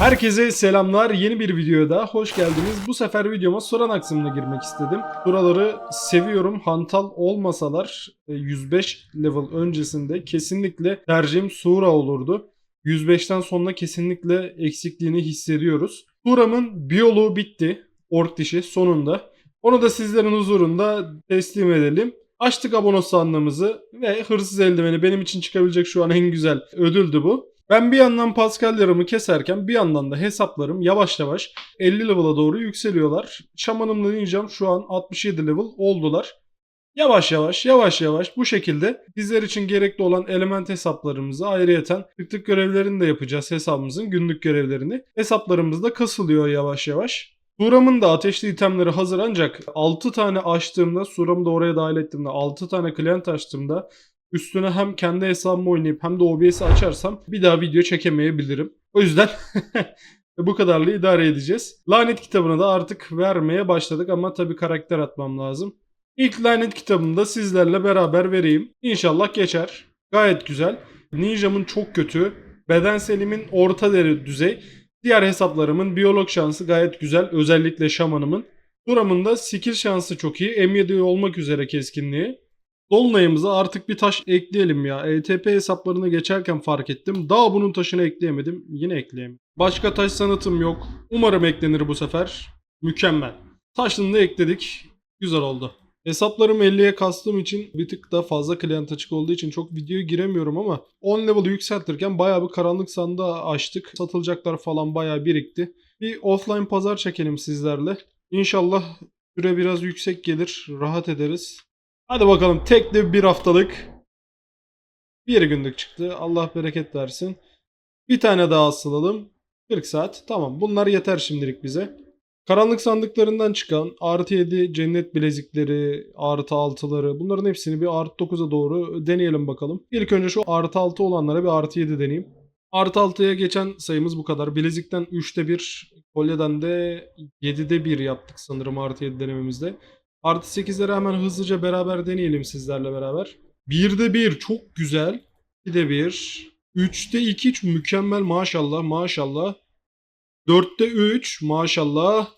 Herkese selamlar. Yeni bir videoya hoş geldiniz. Bu sefer videoma Soran aksımına girmek istedim. Buraları seviyorum. Hantal olmasalar e, 105 level öncesinde kesinlikle tercihim Sura olurdu. 105'ten sonra kesinlikle eksikliğini hissediyoruz. Sura'mın biyoloğu bitti. Ork dişi sonunda. Onu da sizlerin huzurunda teslim edelim. Açtık abonos sandığımızı ve hırsız eldiveni benim için çıkabilecek şu an en güzel ödüldü bu. Ben bir yandan Pascal'larımı keserken bir yandan da hesaplarım yavaş yavaş 50 level'a doğru yükseliyorlar. Şamanımla ninjam şu an 67 level oldular. Yavaş yavaş yavaş yavaş bu şekilde bizler için gerekli olan element hesaplarımızı ayrıyeten tık tık görevlerini de yapacağız hesabımızın günlük görevlerini. Hesaplarımız da kasılıyor yavaş yavaş. Suram'ın da ateşli itemleri hazır ancak 6 tane açtığımda Suram'ı da oraya dahil ettiğimde 6 tane client açtığımda üstüne hem kendi hesabımı oynayıp hem de OBS'i açarsam bir daha video çekemeyebilirim. O yüzden bu kadarla idare edeceğiz. Lanet kitabını da artık vermeye başladık ama tabii karakter atmam lazım. İlk lanet kitabını da sizlerle beraber vereyim. İnşallah geçer. Gayet güzel. Ninja'mın çok kötü. Bedenselimin orta deri düzey. Diğer hesaplarımın biyolog şansı gayet güzel. Özellikle şamanımın. Duram'ın da skill şansı çok iyi. M7 olmak üzere keskinliği. Dolunay'ımıza artık bir taş ekleyelim ya. ETP hesaplarını geçerken fark ettim. Daha bunun taşını ekleyemedim. Yine ekleyeyim. Başka taş sanatım yok. Umarım eklenir bu sefer. Mükemmel. Taşını da ekledik. Güzel oldu. Hesaplarım 50'ye kastığım için bir tık da fazla klient açık olduğu için çok videoya giremiyorum ama 10 level yükseltirken bayağı bir karanlık sandığı açtık. Satılacaklar falan bayağı birikti. Bir offline pazar çekelim sizlerle. İnşallah süre biraz yüksek gelir. Rahat ederiz. Hadi bakalım tek de bir haftalık bir günlük çıktı. Allah bereket versin. Bir tane daha asılalım. 40 saat. Tamam bunlar yeter şimdilik bize. Karanlık sandıklarından çıkan artı 7 cennet bilezikleri, artı 6'ları bunların hepsini bir artı 9'a doğru deneyelim bakalım. İlk önce şu artı 6 olanlara bir artı 7 deneyeyim. Artı 6'ya geçen sayımız bu kadar. Bilezikten 3'te 1, kolyeden de 7'de 1 yaptık sanırım artı 7 denememizde. Artı 8'leri hemen hızlıca beraber deneyelim sizlerle beraber. 1'de 1 çok güzel. 2'de 1. 3'te 2 mükemmel maşallah maşallah. 4'te 3 maşallah.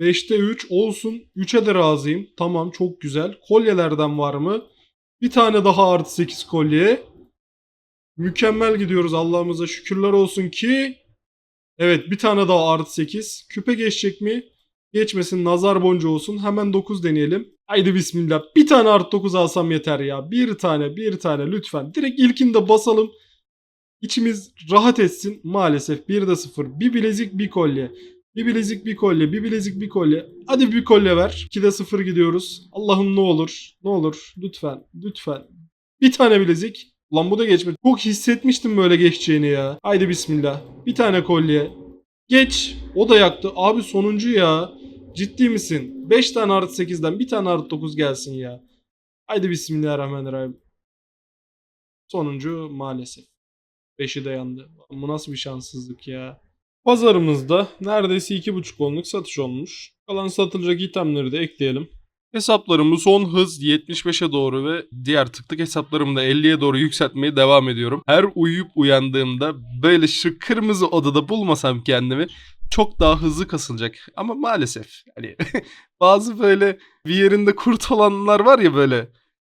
5'te 3 olsun. 3'e de razıyım. Tamam çok güzel. Kolyelerden var mı? Bir tane daha artı 8 kolye. Mükemmel gidiyoruz Allah'ımıza şükürler olsun ki. Evet bir tane daha artı 8. Küpe geçecek mi? Geçmesin nazar boncuğu olsun. Hemen 9 deneyelim. Haydi bismillah. Bir tane artı 9 alsam yeter ya. Bir tane bir tane lütfen. Direkt ilkinde basalım. İçimiz rahat etsin. Maalesef 1'de 0. Bir bilezik bir kolye. Bir bilezik bir kolye. Bir bilezik bir kolye. Hadi bir kolye ver. 2'de 0 gidiyoruz. Allah'ım ne olur. Ne olur. Lütfen. Lütfen. Bir tane bilezik. Lan bu da geçmedi. Çok hissetmiştim böyle geçeceğini ya. Haydi bismillah. Bir tane kolye. Geç. O da yaktı. Abi sonuncu ya. Ciddi misin? 5 tane artı 8'den bir tane artı 9 gelsin ya. Haydi bismillahirrahmanirrahim. Sonuncu maalesef. 5'i de yandı. Bu nasıl bir şanssızlık ya. Pazarımızda neredeyse 2.5 onluk satış olmuş. Kalan satılacak itemleri de ekleyelim. Hesaplarımı son hız 75'e doğru ve diğer tıklık hesaplarımı da 50'ye doğru yükseltmeye devam ediyorum. Her uyuyup uyandığımda böyle şu kırmızı odada bulmasam kendimi çok daha hızlı kasılacak. Ama maalesef hani bazı böyle bir yerinde kurt olanlar var ya böyle.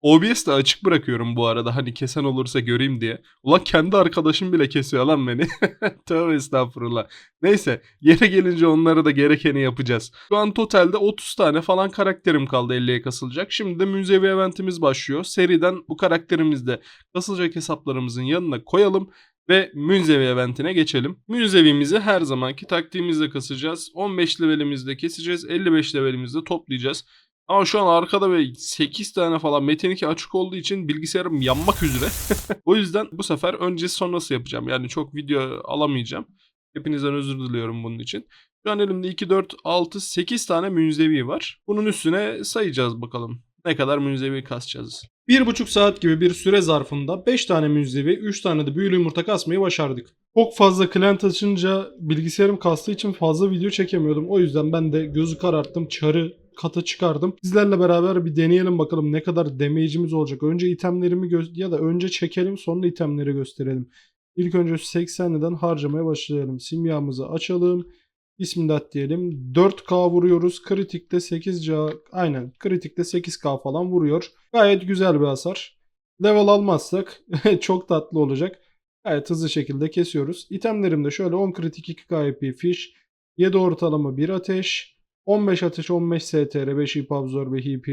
OBS de açık bırakıyorum bu arada hani kesen olursa göreyim diye. Ulan kendi arkadaşım bile kesiyor lan beni. Tövbe estağfurullah. Neyse yere gelince onlara da gerekeni yapacağız. Şu an totalde 30 tane falan karakterim kaldı 50'ye kasılacak. Şimdi de müzevi eventimiz başlıyor. Seriden bu karakterimizde kasılacak hesaplarımızın yanına koyalım ve Münzevi eventine geçelim. Münzevimizi her zamanki taktiğimizle kasacağız. 15 levelimizde keseceğiz. 55 levelimizde toplayacağız. Ama şu an arkada böyle 8 tane falan Metin 2 açık olduğu için bilgisayarım yanmak üzere. o yüzden bu sefer öncesi sonrası yapacağım. Yani çok video alamayacağım. Hepinizden özür diliyorum bunun için. Şu an elimde 2, 4, 6, 8 tane münzevi var. Bunun üstüne sayacağız bakalım. Ne kadar münzevi kasacağız. Bir buçuk saat gibi bir süre zarfında 5 tane münzevi, 3 tane de büyülü yumurta kasmayı başardık. Çok fazla client açınca bilgisayarım kastığı için fazla video çekemiyordum. O yüzden ben de gözü kararttım, çarı kata çıkardım. Sizlerle beraber bir deneyelim bakalım ne kadar damage'imiz olacak. Önce itemlerimi ya da önce çekelim sonra itemleri gösterelim. İlk önce 80'liden harcamaya başlayalım. Simyamızı açalım. Bismillah diyelim. 4K vuruyoruz. Kritikte 8K aynen kritikte 8K falan vuruyor. Gayet güzel bir hasar. Level almazsak çok tatlı olacak. Gayet hızlı şekilde kesiyoruz. İtemlerimde şöyle 10 kritik 2 KP fiş, 7 ortalama 1 ateş, 15 ateş 15 STR 5 ip absorbe HP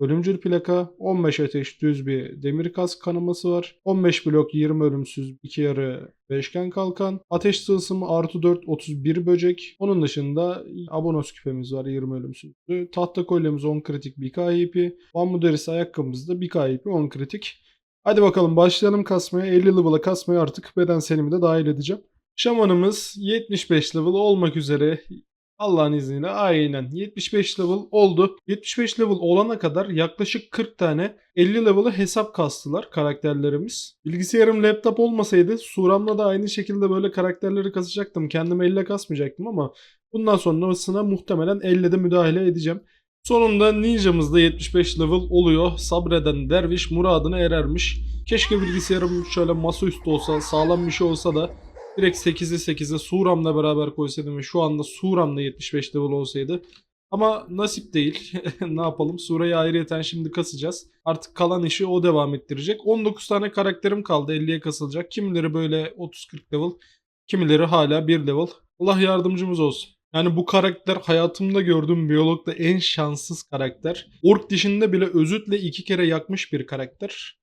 ölümcül plaka, 15 ateş düz bir demir kask kanaması var, 15 blok 20 ölümsüz 2 yarı beşgen kalkan, ateş tılsımı artı 4 31 böcek, onun dışında abonos küpemiz var 20 ölümsüz. Tahta kolyemiz 10 kritik 1 KP, bambu derisi ayakkabımızda 1 KP 10 kritik. Hadi bakalım başlayalım kasmaya. 50 level'a kasmaya artık bedenselimi de dahil edeceğim. Şamanımız 75 level olmak üzere. Allah'ın izniyle aynen 75 level oldu. 75 level olana kadar yaklaşık 40 tane 50 level'ı hesap kastılar karakterlerimiz. Bilgisayarım laptop olmasaydı Suram'la da aynı şekilde böyle karakterleri kasacaktım. Kendime elle kasmayacaktım ama bundan sonrasına muhtemelen elle de müdahale edeceğim. Sonunda ninjamız da 75 level oluyor. Sabreden derviş muradına erermiş. Keşke bilgisayarım şöyle masaüstü olsa, sağlam bir şey olsa da direkt 8'e 8'e Suram'la beraber koysaydım ve şu anda Suram'la 75 level olsaydı. Ama nasip değil. ne yapalım? Surayı ayrıyeten şimdi kasacağız. Artık kalan işi o devam ettirecek. 19 tane karakterim kaldı 50'ye kasılacak. Kimileri böyle 30-40 level, kimileri hala 1 level. Allah yardımcımız olsun. Yani bu karakter hayatımda gördüğüm biyologda en şanssız karakter. Ork dişinde bile özütle iki kere yakmış bir karakter.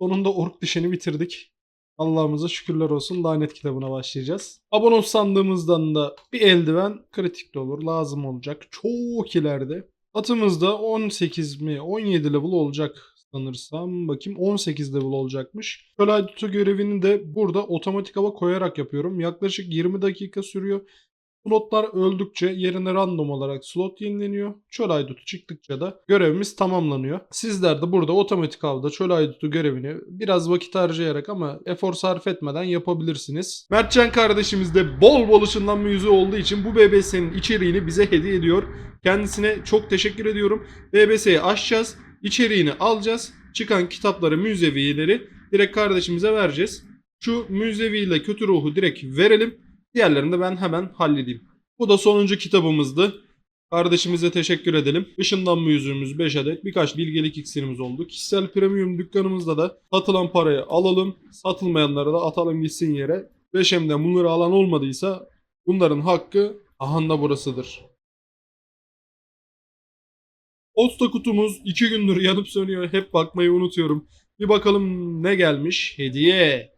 Sonunda ork dişini bitirdik. Allah'ımıza şükürler olsun lanet kitabına başlayacağız. Abonos sandığımızdan da bir eldiven kritik de olur lazım olacak. Çok ileride. Atımızda 18 mi 17 level olacak sanırsam. Bakayım 18 level olacakmış. Şöyle görevini de burada otomatik hava koyarak yapıyorum. Yaklaşık 20 dakika sürüyor. Slotlar öldükçe yerine random olarak slot yenileniyor. Çöl aydutu çıktıkça da görevimiz tamamlanıyor. Sizler de burada otomatik avda çöl aydutu görevini biraz vakit harcayarak ama efor sarf etmeden yapabilirsiniz. Mertcan kardeşimiz de bol bol ışınlanma yüzü olduğu için bu BBS'nin içeriğini bize hediye ediyor. Kendisine çok teşekkür ediyorum. BBS'yi açacağız, içeriğini alacağız. Çıkan kitapları, müzevileri direkt kardeşimize vereceğiz. Şu müzeviyle kötü ruhu direkt verelim. Diğerlerini de ben hemen halledeyim. Bu da sonuncu kitabımızdı. Kardeşimize teşekkür edelim. Işınlanma yüzüğümüz 5 adet. Birkaç bilgelik iksirimiz oldu. Kişisel premium dükkanımızda da satılan parayı alalım. Satılmayanları da atalım gitsin yere. 5M'den bunları alan olmadıysa bunların hakkı ahanda burasıdır. Posta kutumuz 2 gündür yanıp sönüyor. Hep bakmayı unutuyorum. Bir bakalım ne gelmiş. Hediye.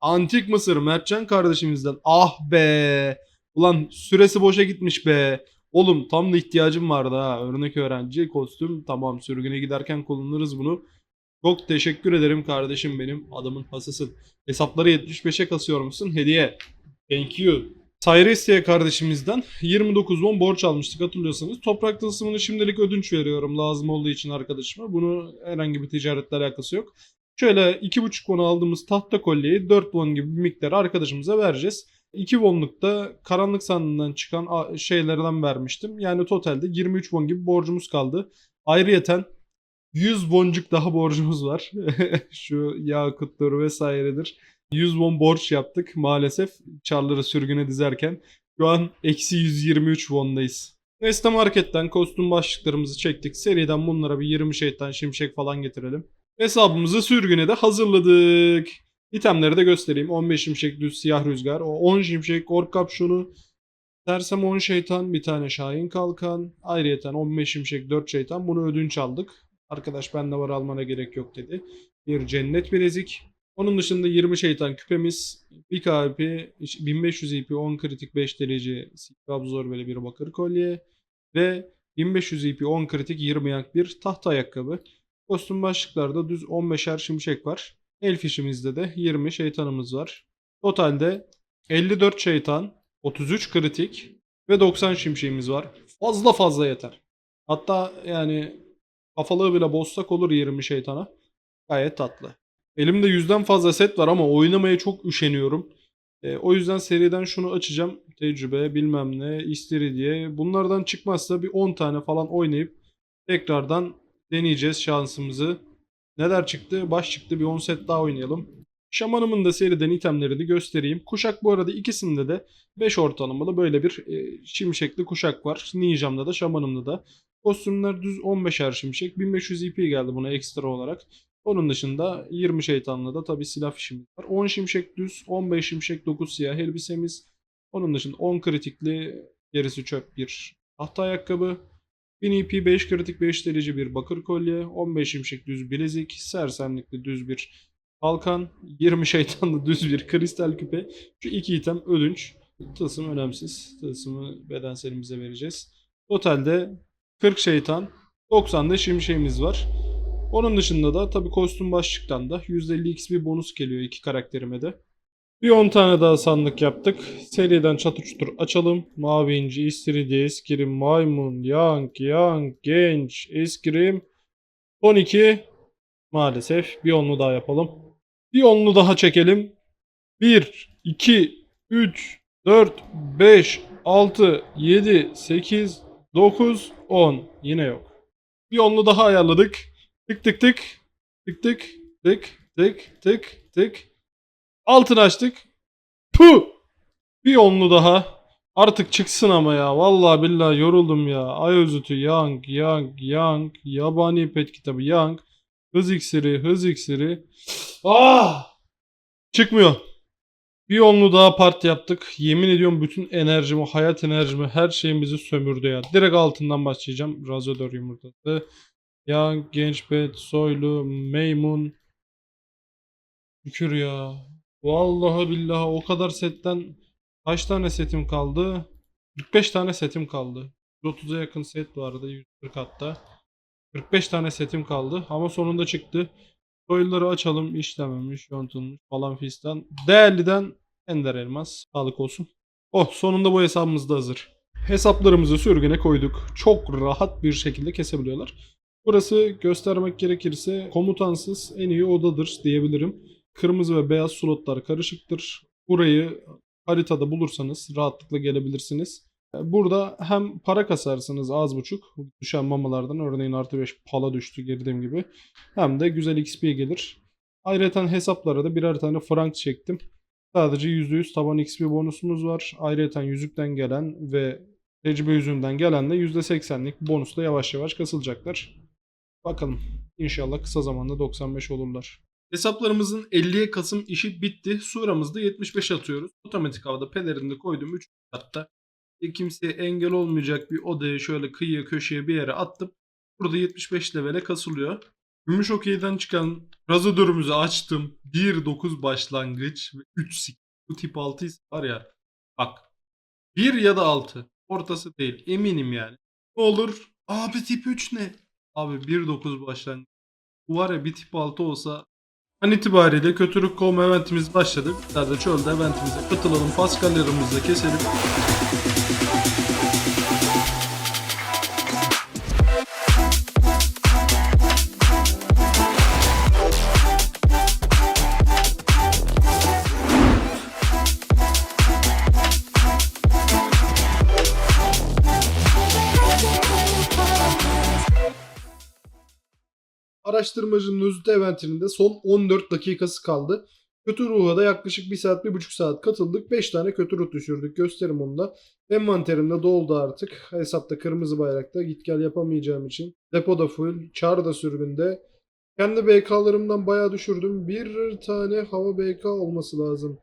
Antik Mısır Mertcan kardeşimizden. Ah be. Ulan süresi boşa gitmiş be. Oğlum tam da ihtiyacım vardı ha. Örnek öğrenci kostüm tamam sürgüne giderken kullanırız bunu. Çok teşekkür ederim kardeşim benim. Adamın hasısın. Hesapları 75'e kasıyor musun? Hediye. Thank you. Cyresia'ya kardeşimizden 29 won borç almıştık hatırlıyorsanız. Toprak tılsımını şimdilik ödünç veriyorum lazım olduğu için arkadaşıma. Bunu herhangi bir ticaretle alakası yok. Şöyle 2.5 won aldığımız tahta kolyeyi 4 won gibi bir miktar arkadaşımıza vereceğiz. 2 wonluk da karanlık sandığından çıkan şeylerden vermiştim. Yani totalde 23 won gibi borcumuz kaldı. Ayrıyeten 100 boncuk daha borcumuz var. Şu yakuttur vesairedir. 100 won borç yaptık maalesef çarları sürgüne dizerken. Şu an eksi 123 won'dayız. Nesta Market'ten kostüm başlıklarımızı çektik. Seriden bunlara bir 20 şeytan şimşek falan getirelim. Hesabımızı sürgüne de hazırladık. İtemleri de göstereyim. 15 şimşek düz siyah rüzgar. O 10 şimşek ork kapşonu. Tersem 10 şeytan bir tane şahin kalkan. Ayrıyeten 15 şimşek 4 şeytan. Bunu ödünç aldık. Arkadaş bende var almana gerek yok dedi. Bir cennet bilezik. Onun dışında 20 şeytan küpemiz. 1 KP 1500 IP 10 kritik 5 derece absorbeli bir bakır kolye. Ve 1500 IP 10 kritik 20 yank bir tahta ayakkabı. Kostüm başlıklarda düz 15'er şimşek var. El fişimizde de 20 şeytanımız var. Totalde 54 şeytan, 33 kritik ve 90 şimşeğimiz var. Fazla fazla yeter. Hatta yani kafalığı bile bozsak olur 20 şeytana. Gayet tatlı. Elimde yüzden fazla set var ama oynamaya çok üşeniyorum. E, o yüzden seriden şunu açacağım. Tecrübe bilmem ne istiridye. Bunlardan çıkmazsa bir 10 tane falan oynayıp tekrardan deneyeceğiz şansımızı. Neler çıktı? Baş çıktı bir 10 set daha oynayalım. Şamanımın da seriden itemlerini göstereyim. Kuşak bu arada ikisinde de 5 ortalamalı böyle bir e, şimşekli kuşak var. Ninjam'da da şamanımda da. Kostümler düz 15'er şimşek. 1500 EP geldi buna ekstra olarak. Onun dışında 20 şeytanla da tabi silah fişimiz var. 10 şimşek düz, 15 şimşek 9 siyah elbisemiz. Onun dışında 10 kritikli, gerisi çöp bir tahta ayakkabı. 1000 EP 5 kritik 5 derece bir bakır kolye, 15 şimşek düz bilezik, sersemlikli düz bir kalkan, 20 şeytanlı düz bir kristal küpe. Şu iki item ödünç. Tılsım önemsiz. Tılsımı bedenselimize vereceğiz. Totalde 40 şeytan, 90 da şimşeğimiz var. Onun dışında da tabii kostüm başlıktan da %50 XP bonus geliyor iki karakterime de. Bir 10 tane daha sandık yaptık. Seriden çutur açalım. Mavi inci, istiridye, eskirim, maymun, yank, yank, genç, eskirim. 12 maalesef bir onlu daha yapalım. Bir onlu daha çekelim. 1, 2, 3, 4, 5, 6, 7, 8, 9, 10. Yine yok. Bir onlu daha ayarladık. Tık tık tık. Tık tık tık tık tık tık. Altını açtık. Puh! Bir onlu daha. Artık çıksın ama ya. Vallahi billahi yoruldum ya. Ay özütü Yang, Yang, Yang. Yabani pet kitabı Yang. Hız iksiri, hız iksiri. Ah! Çıkmıyor. Bir onlu daha part yaptık. Yemin ediyorum bütün enerjimi, hayat enerjimi, her şeyimizi sömürdü ya. Direkt altından başlayacağım. Razodor yumurtası. Young, genç pet, soylu, meymun. Şükür ya. Vallahi billahi o kadar setten kaç tane setim kaldı? 45 tane setim kaldı. 30'a yakın set vardı 140 hatta. 45 tane setim kaldı ama sonunda çıktı. Soyluları açalım işlememiş, yontulmuş falan fistan. Değerliden Ender Elmas. Sağlık olsun. Oh sonunda bu hesabımız da hazır. Hesaplarımızı sürgüne koyduk. Çok rahat bir şekilde kesebiliyorlar. Burası göstermek gerekirse komutansız en iyi odadır diyebilirim. Kırmızı ve beyaz slotlar karışıktır. Burayı haritada bulursanız rahatlıkla gelebilirsiniz. Burada hem para kasarsınız az buçuk düşen mamalardan örneğin artı 5 pala düştü girdiğim gibi hem de güzel XP gelir. Ayrıca hesaplara da birer tane frank çektim. Sadece %100 taban XP bonusumuz var. Ayrıca yüzükten gelen ve tecrübe yüzüğünden gelen de %80'lik bonusla yavaş yavaş kasılacaklar. Bakalım. İnşallah kısa zamanda 95 olurlar. Hesaplarımızın 50'ye Kasım işi bitti. Suramızda 75 atıyoruz. Otomatik havada pelerini koydum 3 katta. E, Kimseye engel olmayacak bir odaya şöyle kıyıya köşeye bir yere attım. Burada 75 levele kasılıyor. Gümüş okeyden çıkan razodörümüzü açtım. 1.9 başlangıç ve 3 sik. Bu tip 6 ise var ya. Bak. 1 ya da 6. Ortası değil. Eminim yani. Ne olur? Abi tip 3 ne? Abi 1.9 başlangıç. Bu var ya bir tip 6 olsa An itibariyle kötülük kovma eventimiz başladı. Bizler de çölde eventimize katılalım. Paskallarımızı keselim. Araştırmacının özüt eventinin de son 14 dakikası kaldı. Kötü ruha da yaklaşık 1 saat 1,5 saat katıldık. 5 tane kötü ruh düşürdük. Gösterim onu da. Envanterimde doldu artık. Hesapta kırmızı bayrakta git gel yapamayacağım için. Depoda full. Çar da sürgünde. Kendi BK'larımdan bayağı düşürdüm. Bir tane hava BK olması lazım.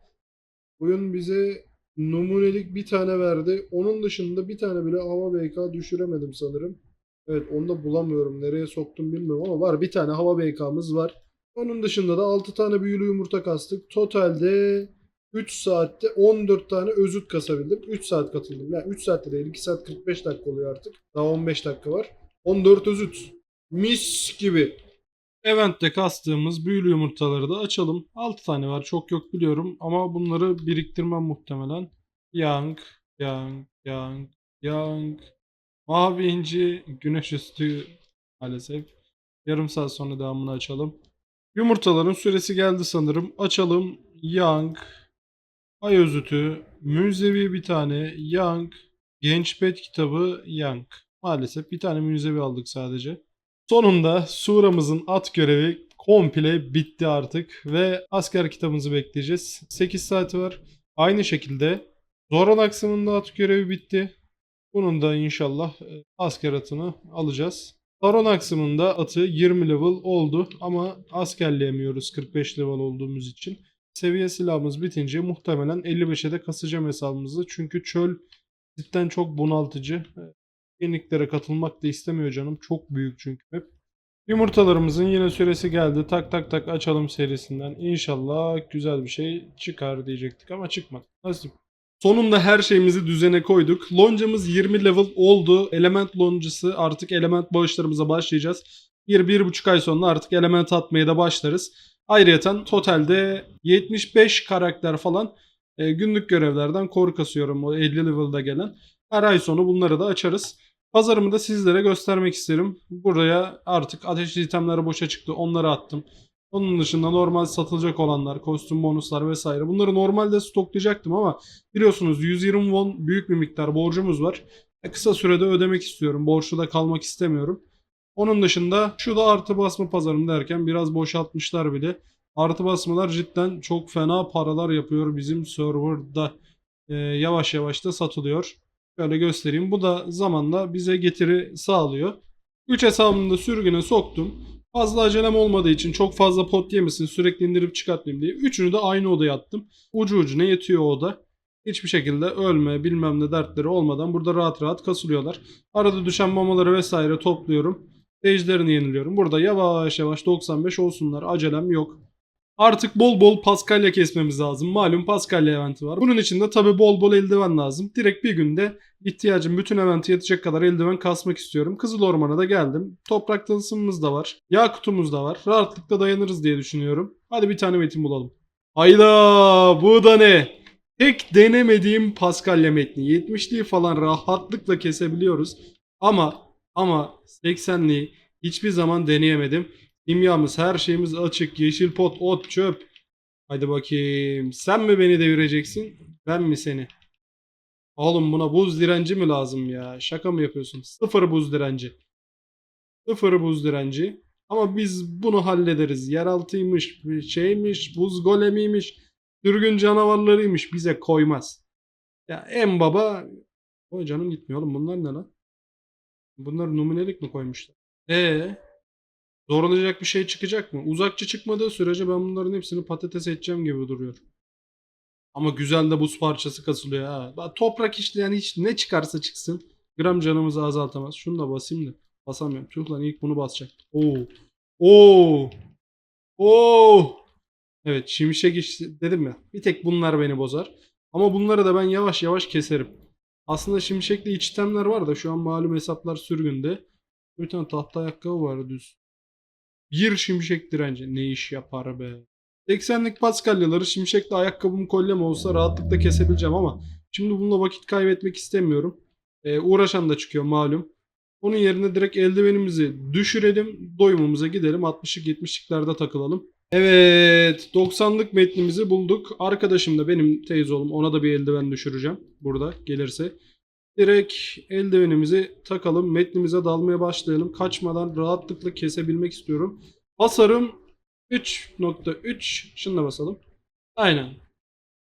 Oyun bize numunelik bir tane verdi. Onun dışında bir tane bile hava BK düşüremedim sanırım. Evet onu da bulamıyorum. Nereye soktum bilmiyorum ama var. Bir tane hava BK'mız var. Onun dışında da 6 tane büyülü yumurta kastık. Totalde 3 saatte 14 tane özüt kasabildim. 3 saat katıldım. Yani 3 saatte değil 2 saat 45 dakika oluyor artık. Daha 15 dakika var. 14 özüt. Mis gibi. Event'te kastığımız büyülü yumurtaları da açalım. 6 tane var çok yok biliyorum ama bunları biriktirmem muhtemelen. Young, Young, Young, Young. Mavi inci, güneş üstü maalesef. Yarım saat sonra devamını açalım. Yumurtaların süresi geldi sanırım. Açalım. Young, Ay özütü, Müzevi bir tane, Young, Genç Pet kitabı, Young. Maalesef bir tane müzevi aldık sadece. Sonunda Sura'mızın at görevi komple bitti artık ve asker kitabımızı bekleyeceğiz. 8 saati var. Aynı şekilde Zoran Aksım'ın da at görevi bitti. Bunun da inşallah e, asker atını alacağız. Baron Aksım'ın da atı 20 level oldu ama askerleyemiyoruz 45 level olduğumuz için. Seviye silahımız bitince muhtemelen 55'e de kasacağım hesabımızı. Çünkü çöl cidden çok bunaltıcı. E, Yeniliklere katılmak da istemiyor canım. Çok büyük çünkü hep. Yumurtalarımızın yine süresi geldi. Tak tak tak açalım serisinden. İnşallah güzel bir şey çıkar diyecektik ama çıkmadı. Nasip. Sonunda her şeyimizi düzene koyduk. Loncamız 20 level oldu. Element loncası artık element bağışlarımıza başlayacağız. 1-1,5 ay sonra artık element atmaya da başlarız. Ayrıca totalde 75 karakter falan e, günlük görevlerden koru kasıyorum o 50 level'da gelen. Her ay sonu bunları da açarız. Pazarımı da sizlere göstermek isterim. Buraya artık ateşli itemler boşa çıktı. Onları attım. Onun dışında normal satılacak olanlar, kostüm bonuslar vesaire. Bunları normalde stoklayacaktım ama biliyorsunuz 120 won büyük bir miktar borcumuz var. E, kısa sürede ödemek istiyorum. Borçlu da kalmak istemiyorum. Onun dışında şu da artı basma pazarım derken biraz boşaltmışlar bile. Artı basmalar cidden çok fena paralar yapıyor bizim serverda. E, yavaş yavaş da satılıyor. Şöyle göstereyim. Bu da zamanla bize getiri sağlıyor. 3 hesabımı da sürgüne soktum. Fazla acelem olmadığı için çok fazla pot yemesin sürekli indirip çıkartmayayım diye. Üçünü de aynı odaya attım. Ucu ucuna yetiyor o oda. Hiçbir şekilde ölme bilmem ne dertleri olmadan burada rahat rahat kasılıyorlar. Arada düşen mamaları vesaire topluyorum. Stage'lerini yeniliyorum. Burada yavaş yavaş 95 olsunlar. Acelem yok. Artık bol bol Paskalya kesmemiz lazım. Malum Paskalya eventi var. Bunun için de tabi bol bol eldiven lazım. Direkt bir günde ihtiyacım bütün eventi yetecek kadar eldiven kasmak istiyorum. Kızıl Orman'a da geldim. Toprak tılsımımız da var. Yağ kutumuz da var. Rahatlıkla dayanırız diye düşünüyorum. Hadi bir tane metin bulalım. Hayda bu da ne? Tek denemediğim Paskalya metni. 70'liği falan rahatlıkla kesebiliyoruz. Ama ama 80'liği hiçbir zaman deneyemedim. Kimyamız her şeyimiz açık. Yeşil pot, ot, çöp. Hadi bakayım. Sen mi beni devireceksin? Ben mi seni? Oğlum buna buz direnci mi lazım ya? Şaka mı yapıyorsun? Sıfır buz direnci. Sıfır buz direnci. Ama biz bunu hallederiz. Yeraltıymış, şeymiş, buz golemiymiş, sürgün canavarlarıymış. Bize koymaz. Ya en baba... O canım gitmiyor oğlum. Bunlar ne lan? Bunlar numunelik mi koymuşlar? Ee, Zorlanacak bir şey çıkacak mı? Uzakçı çıkmadığı sürece ben bunların hepsini patates edeceğim gibi duruyor. Ama güzel de buz parçası kasılıyor ha. Toprak işleyen hiç ne çıkarsa çıksın. Gram canımızı azaltamaz. Şunu da basayım da. Basamıyorum. Tüh lan ilk bunu basacak. Oo. Oo. Oo. Evet şimşek iş dedim ya. Bir tek bunlar beni bozar. Ama bunları da ben yavaş yavaş keserim. Aslında şimşekli iç itemler var da şu an malum hesaplar sürgünde. Bir tane tahta ayakkabı var düz. Bir şimşek direnci. Ne iş yapar be. 80'lik Paskalyaları şimşekli ayakkabım kolyem olsa rahatlıkla kesebileceğim ama şimdi bununla vakit kaybetmek istemiyorum. Ee, uğraşan da çıkıyor malum. Onun yerine direkt eldivenimizi düşürelim. Doyumumuza gidelim. 60'lık 70'liklerde takılalım. Evet 90'lık metnimizi bulduk. Arkadaşım da benim teyze oğlum. Ona da bir eldiven düşüreceğim. Burada gelirse. Direkt eldivenimizi takalım. Metnimize dalmaya başlayalım. Kaçmadan rahatlıkla kesebilmek istiyorum. Hasarım 3.3. Şunu da basalım. Aynen.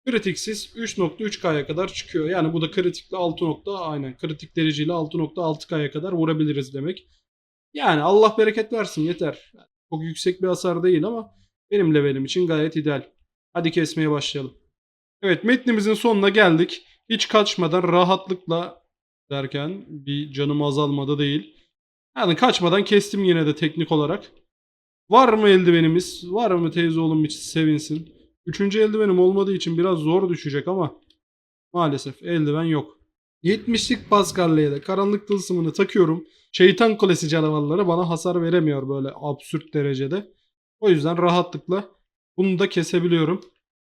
Kritiksiz 3.3K'ya kadar çıkıyor. Yani bu da kritikle 6. nokta aynen. Kritik dereceyle 6.6K'ya kadar vurabiliriz demek. Yani Allah bereket versin yeter. Çok yüksek bir hasar değil ama benim levelim için gayet ideal. Hadi kesmeye başlayalım. Evet metnimizin sonuna geldik. Hiç kaçmadan rahatlıkla derken bir canım azalmadı değil. Yani kaçmadan kestim yine de teknik olarak. Var mı eldivenimiz? Var mı teyze oğlum için sevinsin. Üçüncü eldivenim olmadığı için biraz zor düşecek ama maalesef eldiven yok. 70'lik Pascal'liye de karanlık tılsımını takıyorum. Şeytan kulesi canavarları bana hasar veremiyor böyle absürt derecede. O yüzden rahatlıkla bunu da kesebiliyorum.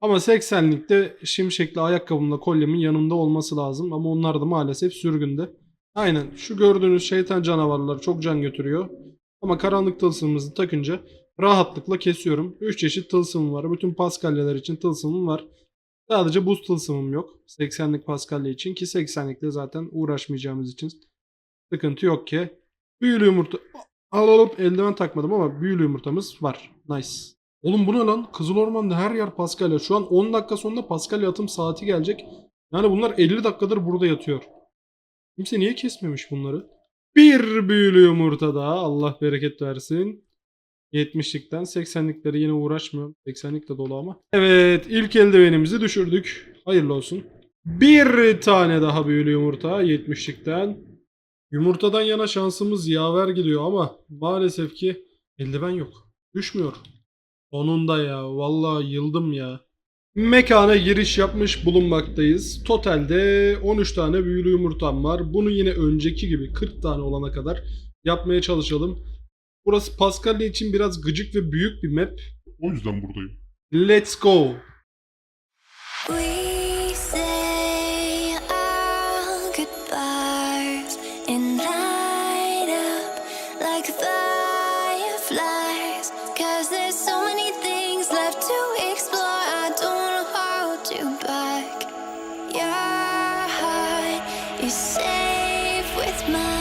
Ama 80'likte şimşekli ayakkabımla kolyemin yanımda olması lazım. Ama onlar da maalesef sürgünde. Aynen şu gördüğünüz şeytan canavarları çok can götürüyor. Ama karanlık tılsımımızı takınca rahatlıkla kesiyorum. 3 çeşit tılsımım var. Bütün paskalyalar için tılsımım var. Sadece buz tılsımım yok. 80'lik paskalya için ki 80'likte zaten uğraşmayacağımız için sıkıntı yok ki. Büyülü yumurta... Al alıp eldiven takmadım ama büyülü yumurtamız var. Nice. Oğlum bu ne lan? Kızıl Orman'da her yer Paskalya. Şu an 10 dakika sonra Paskalya atım saati gelecek. Yani bunlar 50 dakikadır burada yatıyor. Kimse niye kesmemiş bunları? Bir büyülü yumurta daha. Allah bereket versin. 70'likten 80'liklere yine uğraşmıyorum. 80'lik de dolu ama. Evet ilk eldivenimizi düşürdük. Hayırlı olsun. Bir tane daha büyülü yumurta 70'likten. Yumurtadan yana şansımız yaver gidiyor ama maalesef ki eldiven yok. Düşmüyor. Sonunda ya. Vallahi yıldım ya. Mekana giriş yapmış bulunmaktayız. Totalde 13 tane büyülü yumurtam var. Bunu yine önceki gibi 40 tane olana kadar yapmaya çalışalım. Burası Paskalya için biraz gıcık ve büyük bir map. O yüzden buradayım. Let's go. my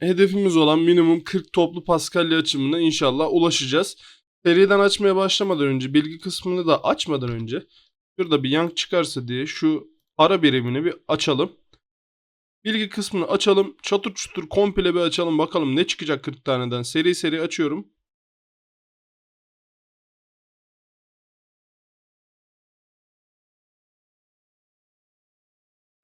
hedefimiz olan minimum 40 toplu Paskalya açımına inşallah ulaşacağız. Seriden açmaya başlamadan önce, bilgi kısmını da açmadan önce şurada bir yank çıkarsa diye şu ara birimini bir açalım. Bilgi kısmını açalım. Çatır çutur komple bir açalım bakalım ne çıkacak 40 taneden. Seri seri açıyorum.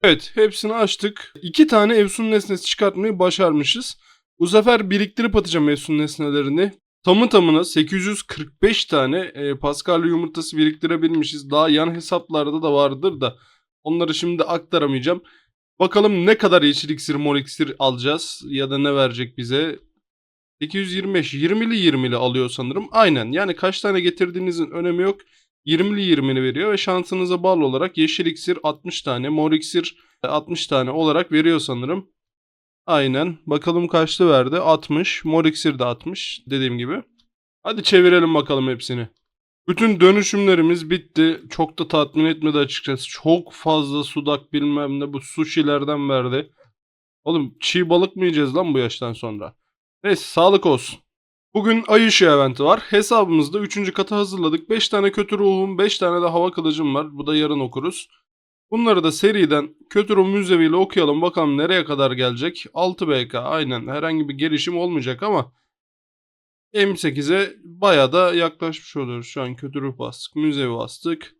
Evet hepsini açtık. İki tane Efsun nesnesi çıkartmayı başarmışız. Bu sefer biriktirip atacağım Efsun nesnelerini. Tamı tamına 845 tane e, Paskalya yumurtası biriktirebilmişiz. Daha yan hesaplarda da vardır da onları şimdi aktaramayacağım. Bakalım ne kadar yeşil iksir mor iksir alacağız ya da ne verecek bize. 825 20'li 20'li alıyor sanırım. Aynen yani kaç tane getirdiğinizin önemi yok. 20'li 20'li veriyor ve şansınıza bağlı olarak yeşil iksir 60 tane, mor iksir 60 tane olarak veriyor sanırım. Aynen. Bakalım kaçlı verdi? 60. Mor iksir de 60 dediğim gibi. Hadi çevirelim bakalım hepsini. Bütün dönüşümlerimiz bitti. Çok da tatmin etmedi açıkçası. Çok fazla sudak bilmem ne bu sushilerden verdi. Oğlum çiğ balık mı yiyeceğiz lan bu yaştan sonra? Neyse sağlık olsun. Bugün ay ışığı eventi var. Hesabımızda 3. katı hazırladık. 5 tane kötü ruhum, 5 tane de hava kılıcım var. Bu da yarın okuruz. Bunları da seriden kötü ruh müzeviyle okuyalım. Bakalım nereye kadar gelecek. 6 BK aynen herhangi bir gelişim olmayacak ama M8'e baya da yaklaşmış oluyoruz. Şu an kötü ruh bastık. Müzevi bastık.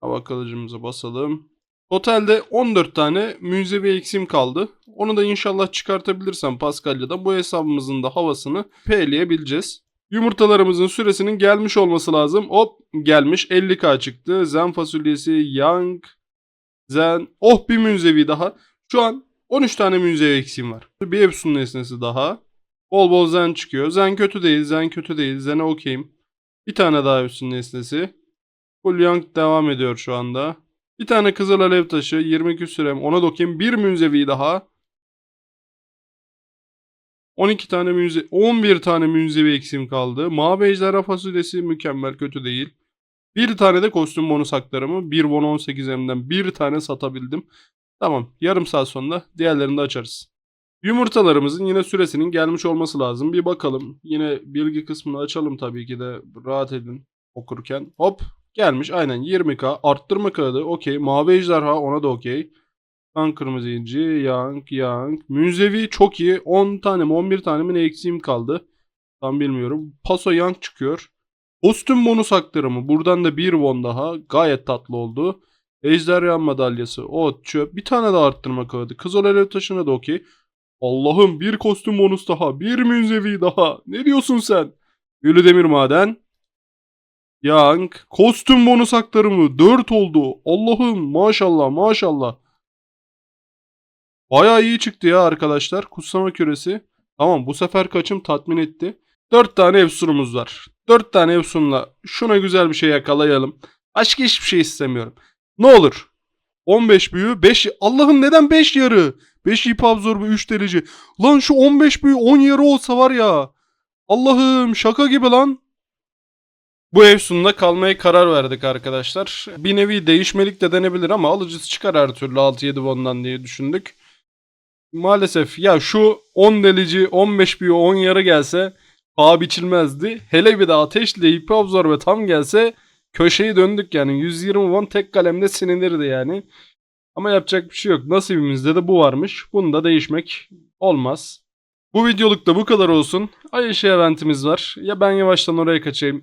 Hava kılıcımıza basalım. Totalde 14 tane müzevi eksim kaldı. Onu da inşallah çıkartabilirsem Paskalya'da bu hesabımızın da havasını P'leyebileceğiz. Yumurtalarımızın süresinin gelmiş olması lazım. Hop gelmiş 50k çıktı. Zen fasulyesi, yang, zen. Oh bir münzevi daha. Şu an 13 tane münzevi eksiğim var. Bir Epson nesnesi daha. Bol bol zen çıkıyor. Zen kötü değil, zen kötü değil. Zen'e okeyim. Bir tane daha Epson nesnesi. Full yang devam ediyor şu anda. Bir tane kızıl alev taşı 20 küsürem ona dokuyayım. Bir münzevi daha. 12 tane münze 11 tane münzevi eksiğim kaldı. Mavi ejderha fasulyesi mükemmel kötü değil. Bir tane de kostüm bonus haklarımı 1 won 18 M'den bir tane satabildim. Tamam yarım saat sonra diğerlerini de açarız. Yumurtalarımızın yine süresinin gelmiş olması lazım. Bir bakalım. Yine bilgi kısmını açalım tabii ki de rahat edin okurken. Hop Gelmiş aynen 20k arttırma kağıdı okey. Mavi ejderha ona da okey. Kan kırmızı inci, yank, yank. Münzevi çok iyi. 10 tane mi 11 tane mi ne eksiğim kaldı. Tam bilmiyorum. Paso yank çıkıyor. Kostüm bonus hakları mı? Buradan da bir won daha. Gayet tatlı oldu. Ejderha madalyası. O çöp. Bir tane daha arttırma kağıdı. Kızıl alev taşına da okey. Allah'ım bir kostüm bonus daha. Bir münzevi daha. Ne diyorsun sen? Gülü Demir Maden. Young. Kostüm bonus aktarımı 4 oldu. Allah'ım maşallah maşallah. Bayağı iyi çıktı ya arkadaşlar. Kutsama küresi. Tamam bu sefer kaçım tatmin etti. 4 tane Efsun'umuz var. 4 tane Efsun'la şuna güzel bir şey yakalayalım. Başka hiçbir şey istemiyorum. Ne olur. 15 büyü 5 Allah'ım neden 5 yarı? 5 ip absorbu 3 derece. Lan şu 15 büyü 10 yarı olsa var ya. Allah'ım şaka gibi lan. Bu Efsun'da kalmaya karar verdik arkadaşlar. Bir nevi değişmelik de denebilir ama alıcısı çıkar her türlü 6-7 bondan diye düşündük. Maalesef ya şu 10 delici 15 büyü 10 yarı gelse paha biçilmezdi. Hele bir de ateşle ip absorbe tam gelse köşeyi döndük yani. 120 won tek kalemde silinirdi yani. Ama yapacak bir şey yok. Nasibimizde de bu varmış. Bunu da değişmek olmaz. Bu videoluk da bu kadar olsun. Ay ışığı eventimiz var. Ya ben yavaştan oraya kaçayım